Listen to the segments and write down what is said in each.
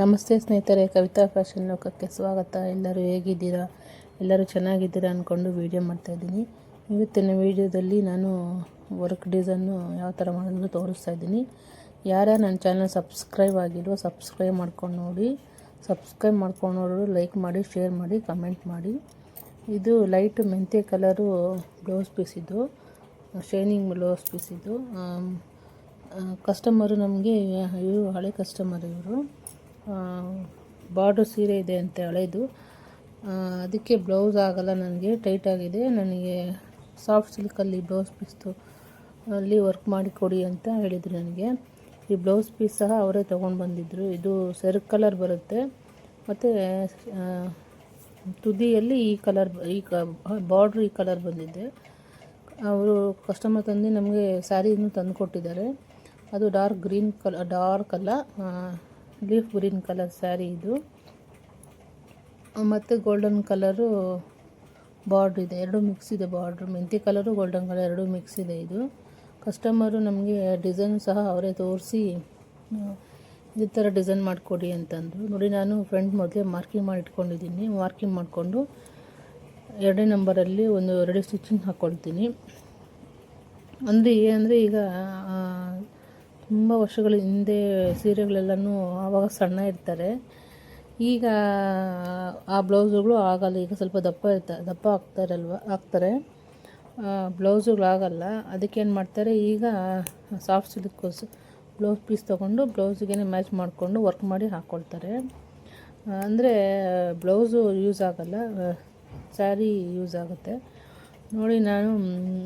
ನಮಸ್ತೆ ಸ್ನೇಹಿತರೆ, ಕವಿತಾ ಫ್ಯಾಷನ್ ಲೋಕಕ್ಕೆ ಸ್ವಾಗತ. ಎಲ್ಲರೂ ಹೇಗಿದ್ದೀರಾ? ಎಲ್ಲರೂ ಚೆನ್ನಾಗಿದ್ದೀರಾ ಅಂದ್ಕೊಂಡು ವೀಡಿಯೋ ಮಾಡ್ತಾಯಿದ್ದೀನಿ ಇವತ್ತಿನ ವೀಡಿಯೋದಲ್ಲಿ ನಾನು ವರ್ಕ್ ಡಿಸೈನು ಯಾವ ಥರ ಮಾಡೋದು ತೋರಿಸ್ತಾ ಇದ್ದೀನಿ. ಯಾರ್ಯಾರು ನನ್ನ ಚಾನಲ್ ಸಬ್ಸ್ಕ್ರೈಬ್ ಆಗಿರೋ ಸಬ್ಸ್ಕ್ರೈಬ್ ಮಾಡ್ಕೊಂಡು ನೋಡಿ. ಸಬ್ಸ್ಕ್ರೈಬ್ ಮಾಡ್ಕೊಂಡು ನೋಡೋರು ಲೈಕ್ ಮಾಡಿ ಶೇರ್ ಮಾಡಿ ಕಮೆಂಟ್ ಮಾಡಿ. ಇದು ಲೈಟ್ ಮೆಂತ್ಯ ಕಲರು ಬ್ಲೌಸ್ ಪೀಸ್ ಇದು. ಶೈನಿಂಗ್ ಬ್ಲೌಸ್ ಪೀಸ್ ಇದು. ಕಸ್ಟಮರು ನಮಗೆ, ಇವರು ಹಳೆ ಕಸ್ಟಮರ್ ಇವರು. ಬಾರ್ಡ್ರ್ ಸೀರೆ ಇದೆ ಅಂತ ಹಳೇದು ಅದಕ್ಕೆ ಬ್ಲೌಸ್ ಆಗಲ್ಲ, ನನಗೆ ಟೈಟಾಗಿದೆ ನನಗೆ ಸಾಫ್ಟ್ ಸಿಲ್ಕಲ್ಲಿ ಬ್ಲೌಸ್ ಪೀಸ್ದು ಅಲ್ಲಿ ವರ್ಕ್ ಮಾಡಿ ಕೊಡಿ ಅಂತ ಹೇಳಿದರು ನನಗೆ. ಈ ಬ್ಲೌಸ್ ಪೀಸ್ ಸಹ ಅವರೇ ತೊಗೊಂಡು ಬಂದಿದ್ದರು ಇದು ಸೆರ್ಕ್ ಕಲರ್ ಬರುತ್ತೆ. ಮತ್ತು ತುದಿಯಲ್ಲಿ ಈ ಕಲರ್, ಈ ಕ, ಬಾರ್ಡ್ರ್ ಈ ಕಲರ್ ಬಂದಿದೆ. ಅವರು ಕಸ್ಟಮರ್ ತಂದು ನಮಗೆ ಸ್ಯಾರಿನೂ ತಂದು ಕೊಟ್ಟಿದ್ದಾರೆ. ಅದು ಡಾರ್ಕ್ ಗ್ರೀನ್ ಕಲ, ಡಾರ್ಕ್ ಅಲ್ಲ ಲೀಫ್ ಗ್ರೀನ್ ಕಲರ್ ಸ್ಯಾರಿ ಇದು. ಮತ್ತು ಗೋಲ್ಡನ್ ಕಲರು ಬಾರ್ಡ್ರ್ ಇದೆ. ಎರಡು ಮಿಕ್ಸ್ ಇದೆ ಬಾರ್ಡ್ರ್. ಮೆಂತಿ ಕಲರು, ಗೋಲ್ಡನ್ ಕಲರ್ ಎರಡು ಮಿಕ್ಸ್ ಇದೆ ಇದು. ಕಸ್ಟಮರು ನಮಗೆ ಡಿಸೈನ್ ಸಹ ಅವರೇ ತೋರಿಸಿ ಇದೇ ಥರ ಡಿಸೈನ್ ಮಾಡಿಕೊಡಿ ಅಂತಂದರು. ನೋಡಿ, ನಾನು ಫ್ರೆಂಡ್ ಮೊದಲೇ ಮಾರ್ಕಿಂಗ್ ಮಾಡಿ ಇಟ್ಕೊಂಡಿದ್ದೀನಿ. ಮಾರ್ಕಿಂಗ್ ಮಾಡಿಕೊಂಡು ಎರಡನೇ ನಂಬರಲ್ಲಿ ಒಂದು ಎರಡು ಸ್ಟಿಚಿಂಗ್ ಹಾಕ್ಕೊಳ್ತೀನಿ ಅಂದರೆ ಏನಂದರೆ ಈಗ ತುಂಬ ವರ್ಷಗಳ ಹಿಂದೆ ಸೀರೆಗಳೆಲ್ಲನೂ ಆವಾಗ ಸಣ್ಣ ಇರ್ತಾರೆ. ಈಗ ಆ ಬ್ಲೌಸುಗಳು ಆಗಲ್ಲ, ಈಗ ಸ್ವಲ್ಪ ದಪ್ಪ ಇರ್ತಾರೆ ದಪ್ಪ ಆಗ್ತಾರಲ್ವ, ಆಗ್ತಾರೆ. ಬ್ಲೌಸುಗಳಾಗಲ್ಲ. ಅದಕ್ಕೆ ಏನು ಮಾಡ್ತಾರೆ, ಈಗ ಸಾಫ್ಟ್ ಸಿಲ್ಕೋಸ್ ಬ್ಲೌಸ್ ಪೀಸ್ ತೊಗೊಂಡು ಬ್ಲೌಸಿಗೆ ಮ್ಯಾಚ್ ಮಾಡಿಕೊಂಡು ವರ್ಕ್ ಮಾಡಿ ಹಾಕ್ಕೊಳ್ತಾರೆ ಅಂದರೆ ಬ್ಲೌಸು ಯೂಸ್ ಆಗಲ್ಲ, ಸ್ಯಾರಿ ಯೂಸ್ ಆಗುತ್ತೆ. ನೋಡಿ, ನಾನು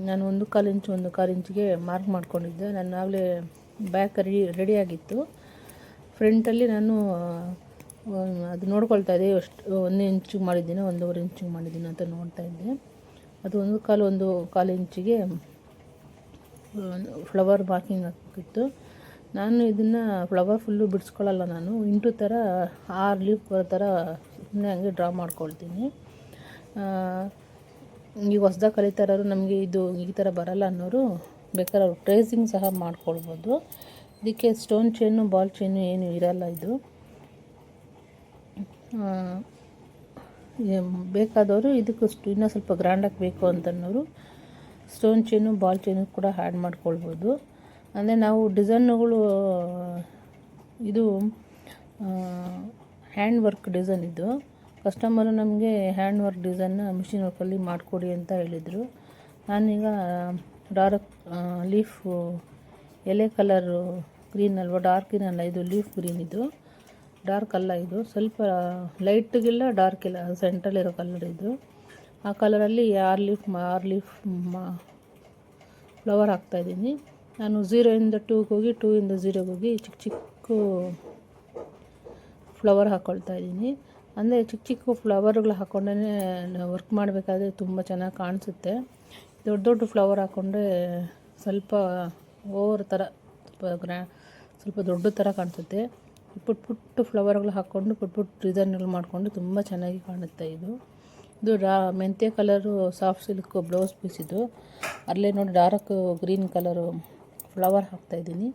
ನಾನು ಒಂದು ಕಾಲು ಇಂಚು, ಒಂದು ಕಾಲು ಇಂಚಿಗೆ ಮಾರ್ಕ್ ಮಾಡ್ಕೊಂಡಿದ್ದೆ. ನಾನು ಆಗಲೇ ಬ್ಯಾಕ್ ರೆಡಿ ರೆಡಿಯಾಗಿತ್ತು ಫ್ರಂಟಲ್ಲಿ ನಾನು ಅದು ನೋಡ್ಕೊಳ್ತಾ ಇದ್ದೆ ಎಷ್ಟು ಒಂದೇ ಇಂಚಿಗೆ ಮಾಡಿದ್ದೀನಿ, ಒಂದೂವರೆ ಇಂಚಿಗೆ ಮಾಡಿದ್ದೀನಿ ಅಂತ ನೋಡ್ತಾ ಇದ್ದೆ. ಅದು ಒಂದು ಕಾಲು ಒಂದು ಕಾಲು ಇಂಚಿಗೆ ಫ್ಲವರ್ ಮಾರ್ಕಿಂಗ್ ಹಾಕಿತ್ತು ನಾನು ಇದನ್ನು ಫ್ಲವರ್ ಫುಲ್ಲು ಬಿಡಿಸ್ಕೊಳ್ಳಲ್ಲ ನಾನು, ಇಂಟು ಥರ ಆರು ಲೀಫ್ ಬರೋ ಥರ ಸುಮ್ಮನೆ ಹಂಗೆ ಡ್ರಾ ಮಾಡ್ಕೊಳ್ತೀನಿ. ಈಗ ಹೊಸ್ದಾಗಿ ಕಲಿತಾರರು ನಮಗೆ ಇದು ಈ ಥರ ಬರಲ್ಲ ಅನ್ನೋರು ಬೇಕಾದ್ರೆ ಅವ್ರು ಟ್ರೇಸಿಂಗ್ ಸಹ ಮಾಡ್ಕೊಳ್ಬೋದು. ಇದಕ್ಕೆ ಸ್ಟೋನ್ ಚೈನು ಬಾಲ್ ಚೈನು ಏನು ಇರಲ್ಲ ಇದು. ಬೇಕಾದವರು ಇದಕ್ಕೆ ಇನ್ನೂ ಸ್ವಲ್ಪ ಗ್ರ್ಯಾಂಡಾಗಿ ಬೇಕು ಅಂತನ್ನೋರು ಸ್ಟೋನ್ ಚೈನು ಬಾಲ್ ಚೈನು ಕೂಡ ಆ್ಯಡ್ ಮಾಡ್ಕೊಳ್ಬೋದು. ಅಂದರೆ ನಾವು ಡಿಸೈನ್ಗಳು ಇದು ಹ್ಯಾಂಡ್ ವರ್ಕ್ ಡಿಸೈನ್ ಇದು. ಕಸ್ಟಮರು ನಮಗೆ ಹ್ಯಾಂಡ್ ವರ್ಕ್ ಡಿಸೈನ್ನ ಮಿಷಿನ್ ವರ್ಕಲ್ಲಿ ಮಾಡಿಕೊಡಿ ಅಂತ ಹೇಳಿದರು. ನಾನೀಗ ಡಾರ್ಕ್ ಲೀಫು, ಎಲೆ ಕಲರು ಗ್ರೀನ್ ಅಲ್ವಾ? ಡಾರ್ಕ್ ಗ್ರೀನ್ ಅಲ್ಲ, ಇದು ಲೀಫ್ ಗ್ರೀನ್ ಇದು. ಡಾರ್ಕ್ ಅಲ್ಲ ಇದು. ಸ್ವಲ್ಪ ಲೈಟ್ಗಿಲ್ಲ, ಡಾರ್ಕ್ ಇಲ್ಲ. ಸೆಂಟ್ರಲ್ಲಿರೋ ಕಲರ್ ಇದು. ಆ ಕಲರಲ್ಲಿ ಆರು ಲೀಫ್ ಆರು ಲೀಫ್ ಫ್ಲವರ್ ಹಾಕ್ತಾಯಿದ್ದೀನಿ ನಾನು ಝೀರೋಯಿಂದ ಟೂಗೆ ಹೋಗಿ ಇಂದ ಝೀರೋಗೆ ಹೋಗಿ ಚಿಕ್ಕ ಚಿಕ್ಕ ಫ್ಲವರ್ ಹಾಕ್ಕೊಳ್ತಾ ಇದ್ದೀನಿ. ಅಂದರೆ ಚಿಕ್ಕ ಚಿಕ್ಕ ಫ್ಲವರ್ಗಳು ಹಾಕ್ಕೊಂಡೇ ವರ್ಕ್ ಮಾಡಬೇಕಾದ್ರೆ ತುಂಬ ಚೆನ್ನಾಗಿ ಕಾಣಿಸುತ್ತೆ. ದೊಡ್ಡ ದೊಡ್ಡ ಫ್ಲವರ್ ಹಾಕ್ಕೊಂಡ್ರೆ ಸ್ವಲ್ಪ ಓವರ್ ಥರ ಸ್ವಲ್ಪ ಗ್ರ್ಯಾ ಸ್ವಲ್ಪ ದೊಡ್ಡ ಥರ ಕಾಣಿಸುತ್ತೆ. ಪುಟ್ ಪುಟ್ಟು ಫ್ಲವರ್ಗಳು ಹಾಕ್ಕೊಂಡು ಪುಟ್ ಪುಟ್ ಡಿಸೈನ್ಗಳು ಮಾಡಿಕೊಂಡು ತುಂಬ ಚೆನ್ನಾಗಿ ಕಾಣುತ್ತೆ ಇದು. ಇದು ಡಾ ಮೆಂತ್ಯ colour soft silk blouse piece ಇದು. ಅಲ್ಲೇ ನೋಡಿ ಡಾರ್ಕ್ ಗ್ರೀನ್ ಕಲರು ಫ್ಲವರ್ ಹಾಕ್ತಾಯಿದ್ದೀನಿ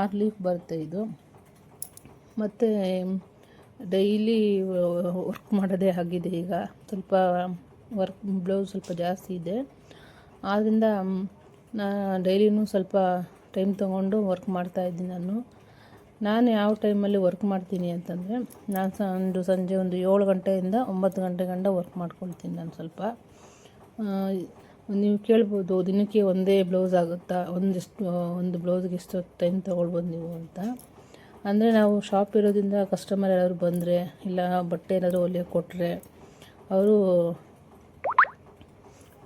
ಆರು ಲೀಫ್ ಬರುತ್ತೆ ಇದು. ಮತ್ತು ಡೈಲಿ ವರ್ಕ್ ಮಾಡೋದೇ ಆಗಿದೆ ಈಗ. ಸ್ವಲ್ಪ ವರ್ಕ್, ಬ್ಲೌಸ್ ಸ್ವಲ್ಪ ಜಾಸ್ತಿ ಇದೆ. ಆದ್ದರಿಂದ ನಾ ಡೈಲಿನೂ ಸ್ವಲ್ಪ ಟೈಮ್ ತೊಗೊಂಡು ವರ್ಕ್ ಮಾಡ್ತಾಯಿದ್ದೀನಿ ನಾನು. ನಾನು ಯಾವ ಟೈಮಲ್ಲಿ ವರ್ಕ್ ಮಾಡ್ತೀನಿ ಅಂತಂದರೆ, ನಾನು ಒಂದು ಸಂಜೆ ಒಂದು ಏಳು ಗಂಟೆಯಿಂದ ಒಂಬತ್ತು ಗಂಟೆ ಗಂಟ ವರ್ಕ್ ಮಾಡ್ಕೊಳ್ತೀನಿ ನಾನು ಸ್ವಲ್ಪ. ನೀವು ಕೇಳ್ಬೋದು, ದಿನಕ್ಕೆ ಒಂದೇ ಬ್ಲೌಸ್ ಆಗುತ್ತಾ? ಒಂದಿಷ್ಟು ಒಂದು ಬ್ಲೌಸ್ಗೆ ಎಷ್ಟು ಟೈಮ್ ತೊಗೊಳ್ಬೋದು ನೀವು ಅಂತ. ಅಂದರೆ ನಾವು ಶಾಪ್ ಇರೋದ್ರಿಂದ ಕಸ್ಟಮರ್ ಯಾರಾದ್ರು ಬಂದರೆ, ಇಲ್ಲ ಬಟ್ಟೆ ಏನಾದರೂ ಹೊಲಿಯೋಕೆ ಕೊಟ್ಟರೆ ಅವರು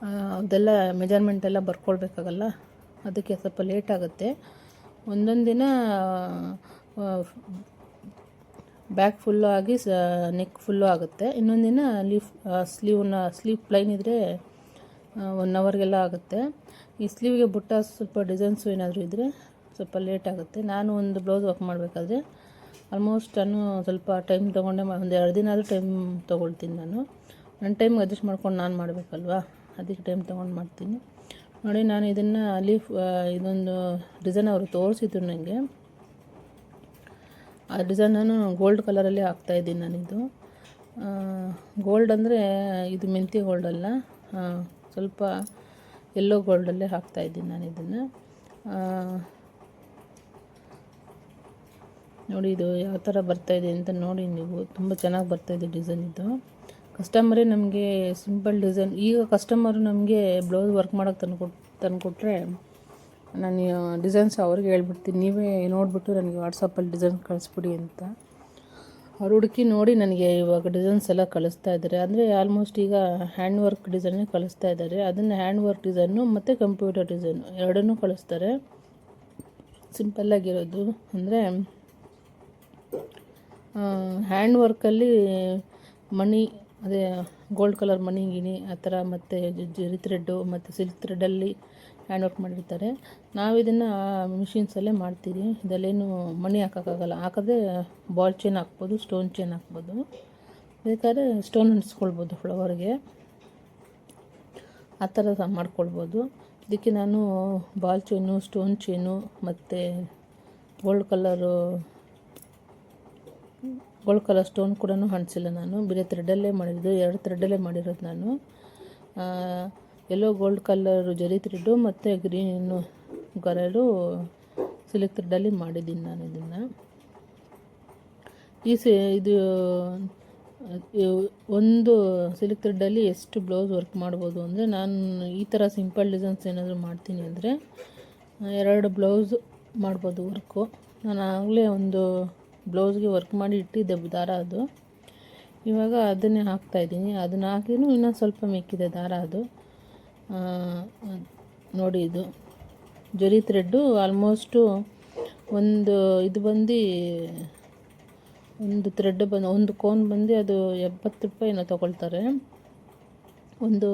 ಅದೆಲ್ಲ ಮೆಜರ್ಮೆಂಟ್ ಎಲ್ಲ ಬರ್ಕೊಳ್ಬೇಕಾಗಲ್ಲ? ಅದಕ್ಕೆ ಸ್ವಲ್ಪ ಲೇಟ್ ಆಗುತ್ತೆ. ಒಂದೊಂದು ದಿನ ಬ್ಯಾಕ್ ಫುಲ್ಲು ಆಗಿ ಸ ನೆಕ್ ಫುಲ್ಲು ಆಗುತ್ತೆ. ಇನ್ನೊಂದು ದಿನ ಲೀಫ್ ಸ್ಲೀವ್ನ ಸ್ಲೀವ್ ಪ್ಲೈನ್ ಇದ್ದರೆ ಒನ್ ಅವರ್ಗೆಲ್ಲ ಆಗುತ್ತೆ. ಈ ಸ್ಲೀವ್ಗೆ ಬುಟ್ಟ ಸ್ವಲ್ಪ ಡಿಸೈನ್ಸು ಏನಾದರೂ ಇದ್ದರೆ ಸ್ವಲ್ಪ ಲೇಟ್ ಆಗುತ್ತೆ. ನಾನು ಒಂದು ಬ್ಲೌಸ್ ವರ್ಕ್ ಮಾಡಬೇಕಾದ್ರೆ ಆಲ್ಮೋಸ್ಟ್ ನಾನು ಸ್ವಲ್ಪ ಟೈಮ್ ತೊಗೊಂಡೆ ಒಂದು ಎರಡು ದಿನ ಆದರೂ ಟೈಮ್ ತೊಗೊಳ್ತೀನಿ ನಾನು. ನನ್ನ ಟೈಮ್ಗೆ ಅಡ್ಜಸ್ಟ್ ಮಾಡ್ಕೊಂಡು ನಾನು ಮಾಡಬೇಕಲ್ವಾ? ಅದಕ್ಕೆ ಟೈಮ್ ತೊಗೊಂಡು ಮಾಡ್ತೀನಿ. ನೋಡಿ, ನಾನು ಇದನ್ನು ಅಲ್ಲಿ ಇದೊಂದು ಡಿಸೈನ್ ಅವರು ತೋರಿಸಿದ್ರು ನನಗೆ ಆ ಡಿಸೈನ್ ನಾನು ಗೋಲ್ಡ್ ಕಲರಲ್ಲಿ ಹಾಕ್ತಾಯಿದ್ದೀನಿ ನಾನಿದು. ಗೋಲ್ಡ್ ಅಂದರೆ ಇದು ಮೆಂತಿ ಗೋಲ್ಡ್ ಅಲ್ಲ. ಸ್ವಲ್ಪ ಎಲ್ಲೋ ಗೋಲ್ಡಲ್ಲೇ ಹಾಕ್ತಾಯಿದ್ದೀನಿ ನಾನು ಇದನ್ನು. ನೋಡಿ ಇದು ಯಾವ ಥರ ಬರ್ತಾಯಿದೆ ಅಂತ ನೋಡಿ ನೀವು. ತುಂಬ ಚೆನ್ನಾಗಿ ಬರ್ತಾಯಿದೆ ಡಿಸೈನ್ ಇದು. ಕಸ್ಟಮರೇ ನಮಗೆ ಸಿಂಪಲ್ ಡಿಸೈನ್. ಈಗ ಕಸ್ಟಮರು ನಮಗೆ ಬ್ಲೌಸ್ ವರ್ಕ್ ಮಾಡೋಕ್ಕೆ ತಂದು ಕೊಟ್ಟು ತಂದು ಕೊಟ್ಟರೆ ನಾನು ಡಿಸೈನ್ಸ್ ಅವ್ರಿಗೆ ಹೇಳ್ಬಿಡ್ತೀನಿ. ನೀವೇ ನೋಡಿಬಿಟ್ಟು ನನಗೆ ವಾಟ್ಸಪ್ಪಲ್ಲಿ ಡಿಸೈನ್ ಕಳಿಸ್ಬಿಡಿ ಅಂತ. ಅವ್ರು ಹುಡುಕಿ ನೋಡಿ ನನಗೆ ಇವಾಗ ಡಿಸೈನ್ಸ್ ಎಲ್ಲ ಕಳಿಸ್ತಾ ಇದ್ದಾರೆ ಅಂದರೆ ಆಲ್ಮೋಸ್ಟ್ ಈಗ ಹ್ಯಾಂಡ್ ವರ್ಕ್ ಡಿಸೈನೇ ಕಳಿಸ್ತಾ ಇದ್ದಾರೆ ಅದನ್ನು ಹ್ಯಾಂಡ್ ವರ್ಕ್ ಡಿಸೈನು ಮತ್ತು ಕಂಪ್ಯೂಟರ್ ಡಿಸೈನು ಎರಡನ್ನೂ ಕಳಿಸ್ತಾರೆ. ಸಿಂಪಲ್ಲಾಗಿರೋದು ಅಂದರೆ ಹ್ಯಾಂಡ್ ವರ್ಕಲ್ಲಿ ಮಣಿ ಅದೇ ಗೋಲ್ಡ್ ಕಲರ್ ಮಣಿ ಗಿಣಿ ಆ ಥರ ಮತ್ತು ಜರಿ ಥ್ರೆಡ್ಡು ಮತ್ತು ಸಿಲ್ಕ್ ಥ್ರೆಡ್ಡಲ್ಲಿ ಹ್ಯಾಂಡ್ ವರ್ಕ್ ಮಾಡಿರ್ತಾರೆ. ನಾವು ಇದನ್ನು ಮಿಷಿನ್ಸಲ್ಲೇ ಮಾಡ್ತೀವಿ. ಇದರಲ್ಲೇನು ಮಣಿ ಹಾಕೋಕ್ಕಾಗಲ್ಲ. ಹಾಕಿದ್ರೆ ಬಾಲ್ ಚೈನ್ ಹಾಕ್ಬೋದು ಸ್ಟೋನ್ ಚೈನ್ ಹಾಕ್ಬೋದು. ಬೇಕಾದ್ರೆ ಸ್ಟೋನ್ ಅಂಟಿಸ್ಕೊಳ್ಬೋದು ಫ್ಲವರ್ಗೆ ಆ ಥರ ಮಾಡ್ಕೊಳ್ಬೋದು. ಇದಕ್ಕೆ ನಾನು ಬಾಲ್ ಚೈನು ಸ್ಟೋನ್ ಚೈನು ಮತ್ತು gold colour gold colour stone ಕೂಡ ಹಣಿಸಿಲ್ಲ ನಾನು. ಬೇರೆ ಥ್ರೆಡ್ಡಲ್ಲೇ ಮಾಡಿರೋದು, ಎರಡು ಥ್ರೆಡ್ಡಲ್ಲೇ ಮಾಡಿರೋದು ನಾನು. ಎಲ್ಲೋ ಗೋಲ್ಡ್ ಕಲರು ಜರಿ ಥ್ರೆಡ್ಡು ಮತ್ತು ಗ್ರೀನು ಗರಡು ಸಿಲ್ಕ್ ಥ್ರೆಡ್ಡಲ್ಲಿ ಮಾಡಿದ್ದೀನಿ ನಾನು ಇದನ್ನು. ಈ ಸಿ, ಇದು ಒಂದು ಸಿಲ್ಕ್ ಥ್ರೆಡ್ಡಲ್ಲಿ ಎಷ್ಟು ಬ್ಲೌಸ್ ವರ್ಕ್ ಮಾಡ್ಬೋದು ಅಂದರೆ ನಾನು ಈ ಥರ ಸಿಂಪಲ್ ಡಿಸೈನ್ಸ್ ಏನಾದರೂ ಮಾಡ್ತೀನಿ ಅಂದರೆ ಎರಡು ಬ್ಲೌಸ್ ಮಾಡ್ಬೋದು ವರ್ಕು ನಾನು ಆಗಲೇ ಒಂದು ಬ್ಲೌಸ್ಗೆ ವರ್ಕ್ ಮಾಡಿ ಇಟ್ಟಿದ್ದೆ ದಾರ ಅದು. ಇವಾಗ ಅದನ್ನೇ ಹಾಕ್ತಾಯಿದ್ದೀನಿ ಅದನ್ನು ಹಾಕಿನೂ ಇನ್ನೊಂದು ಸ್ವಲ್ಪ ಮೆಕ್ಕಿದೆ ದಾರ ಅದು. ನೋಡಿ ಇದು. ಜರಿ ಥ್ರೆಡ್ಡು ಆಲ್ಮೋಸ್ಟು ಒಂದು ಇದು ಬಂದು ಒಂದು ಥ್ರೆಡ್ ಬಂದು ಒಂದು ಕೋನ್ ಬಂದು ಅದು ಎಪ್ಪತ್ತು ರೂಪಾಯಿ ಏನೋ ತೊಗೊಳ್ತಾರೆ. ಒಂದು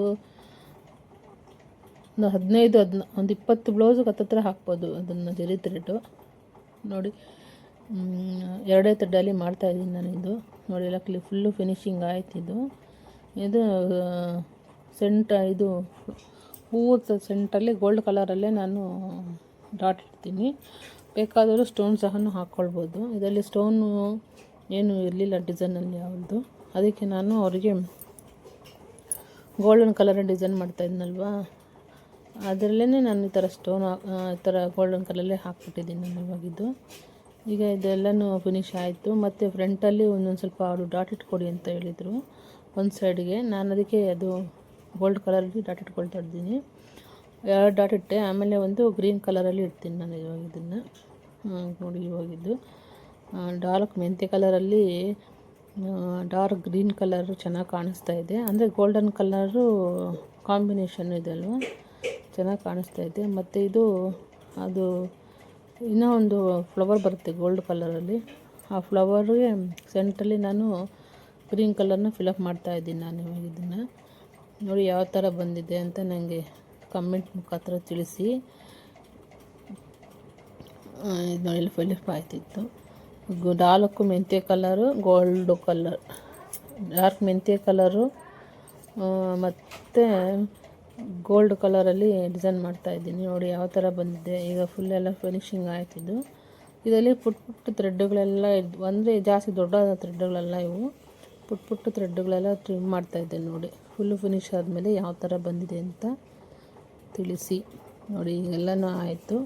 ಒಂದು ಹದಿನೈದು, ಹದಿನ, ಒಂದು ಇಪ್ಪತ್ತು ಬ್ಲೌಸ್ಗೆ ಹತ್ತತ್ರ ಹಾಕ್ಬೋದು ಅದನ್ನು ಜರಿ ಥ್ರೆಡ್ಡು ನೋಡಿ. ಎರಡೇ ಮಾಡ್ತಾ ಮಾಡ್ತಾಯಿದ್ದೀನಿ ನಾನು ಇದು. ನೋಡಿ ಎಲ್ಲ ಕ್ಲಿ ಫುಲ್ಲು ಫಿನಿಶಿಂಗ್ ಆಯ್ತಿದ್ದು ಇದು ಇದು ಸೆಂಟ ಇದು ಹೂವು ಸೆಂಟಲ್ಲಿ ಗೋಲ್ಡ್ ಕಲರಲ್ಲೇ ನಾನು ಡಾಟ್ ಇಡ್ತೀನಿ. ಬೇಕಾದರೂ ಸ್ಟೋನ್ ಸಹ ಹಾಕ್ಕೊಳ್ಬೋದು ಇದರಲ್ಲಿ ಸ್ಟೋನು ಏನು ಇರಲಿಲ್ಲ ಡಿಸೈನಲ್ಲಿ ಯಾವುದು. ಅದಕ್ಕೆ ನಾನು ಅವರಿಗೆ ಗೋಲ್ಡನ್ ಕಲರ್ ಡಿಸೈನ್ ಮಾಡ್ತಾಯಿದ್ನಲ್ವಾ ಅದರಲ್ಲೇ ನಾನು ಈ ಥರ ಸ್ಟೋನ್ ಈ ಥರ ಗೋಲ್ಡನ್ ಕಲರಲ್ಲೇ ಹಾಕ್ಬಿಟ್ಟಿದ್ದೀನಿ ನಾನು ಇವಾಗಿದ್ದು ಈಗ ಇದೆಲ್ಲನೂ ಫಿನಿಶ್ ಆಯಿತು. ಮತ್ತು ಫ್ರಂಟಲ್ಲಿ ಒಂದೊಂದು ಸ್ವಲ್ಪ ಅವರು ಡಾಟ್ ಇಟ್ಕೊಡಿ ಅಂತ ಹೇಳಿದರು. ಒಂದು ಸೈಡ್ಗೆ ನಾನು ಅದಕ್ಕೆ ಅದು ಗೋಲ್ಡ್ ಕಲರಲ್ಲಿ ಡಾಟ್ ಇಟ್ಕೊಳ್ತಾ ಇದ್ದೀನಿ. ಎರಡು ಡಾಟ್ ಇಟ್ಟೆ. ಆಮೇಲೆ ಒಂದು ಗ್ರೀನ್ ಕಲರಲ್ಲಿ ಇಡ್ತೀನಿ ನಾನು ಇವಾಗ ಇದನ್ನು. ನೋಡಿ ಇವಾಗಿದ್ದು ಡಾರ್ಕ್ ಮೆಂತೆ ಕಲರಲ್ಲಿ ಡಾರ್ಕ್ ಗ್ರೀನ್ ಕಲರು ಚೆನ್ನಾಗಿ ಕಾಣಿಸ್ತಾ ಇದೆ. ಅಂದರೆ ಗೋಲ್ಡನ್ ಕಲರು ಕಾಂಬಿನೇಷನ್ ಇದೆ ಅಲ್ವಾ? ಚೆನ್ನಾಗಿ ಕಾಣಿಸ್ತಾ ಇದೆ. ಮತ್ತು ಇದು, ಅದು ಇನ್ನೂ ಒಂದು ಫ್ಲವರ್ ಬರುತ್ತೆ ಗೋಲ್ಡ್ ಕಲರಲ್ಲಿ. ಆ ಫ್ಲವರ್ಗೆ ಸೆಂಟ್ರಲ್ಲಿ ನಾನು ಗ್ರೀನ್ ಕಲರ್ನ ಫಿಲಪ್ ಮಾಡ್ತಾ ಇದ್ದೀನಿ ನಾನು ಇವಾಗ ಇದನ್ನು. ನೋಡಿ ಯಾವ ಥರ ಬಂದಿದೆ ಅಂತ ನನಗೆ ಕಮೆಂಟ್ ಮುಖಾಂತರ ತಿಳಿಸಿ. ಇದು ಫಿಲಪ್ ಆಯ್ತಿತ್ತು. ನಾಲ್ಕು ಮೆಂತ್ಯ ಕಲರು ಗೋಲ್ಡು ಕಲರ್ ಡಾರ್ಕ್ ಮೆಂತ್ಯ ಕಲರು ಮತ್ತು ಗೋಲ್ಡ್ ಕಲರಲ್ಲಿ ಡಿಸೈನ್ ಮಾಡ್ತಾ ಇದ್ದೀನಿ. ನೋಡಿ ಯಾವ ಥರ ಬಂದಿದೆ. ಈಗ ಫುಲ್ ಎಲ್ಲ ಫಿನಿಶಿಂಗ್ ಆಯ್ತಿದ್ದು ಇದರಲ್ಲಿ ಪುಟ್ ಪುಟ್ಟ ಥ್ರೆಡ್ಡುಗಳೆಲ್ಲ ಇದ್ದು ಅಂದರೆ ಜಾಸ್ತಿ ದೊಡ್ಡದಾದ ಥ್ರೆಡ್ಡುಗಳೆಲ್ಲ ಇವು. ಪುಟ್ ಪುಟ್ಟ ಥ್ರೆಡ್ಡುಗಳೆಲ್ಲ ಟ್ರಿಮ್ ಮಾಡ್ತಾ ಇದ್ದೆ ನೋಡಿ. ಫುಲ್ಲು ಫಿನಿಶ್ ಆದಮೇಲೆ ಯಾವ ಥರ ಬಂದಿದೆ ಅಂತ ತಿಳಿಸಿ. ನೋಡಿ, ಈಗೆಲ್ಲನೂ ಆಯಿತು.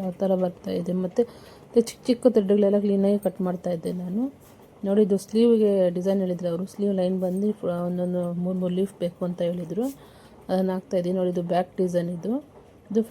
ಯಾವ ಥರ ಬರ್ತಾ ಇದೆ. ಮತ್ತು ಚಿಕ್ಕ ಚಿಕ್ಕ ಥ್ರೆಡ್ಗಳೆಲ್ಲ ಕ್ಲೀನಾಗಿ ಕಟ್ ಮಾಡ್ತಾ ಇದ್ದೆ ನಾನು. ನೋಡಿ, ಇದು ಸ್ಲೀವ್ಗೆ ಡಿಸೈನ್ ಹೇಳಿದ್ರು ಅವರು. ಸ್ಲೀವ್ ಲೈನ್ ಬಂದು ಒಂದೊಂದು ಮೂರು ಮೂರು ಲೀಫ್ ಬೇಕು ಅಂತ ಹೇಳಿದರು. ಅದನ್ನು ಹಾಕ್ತಾಯಿದ್ದೀನಿ ನೋಡಿ, ಇದು ಬ್ಯಾಕ್ ಡಿಸೈನ್ ಇದು.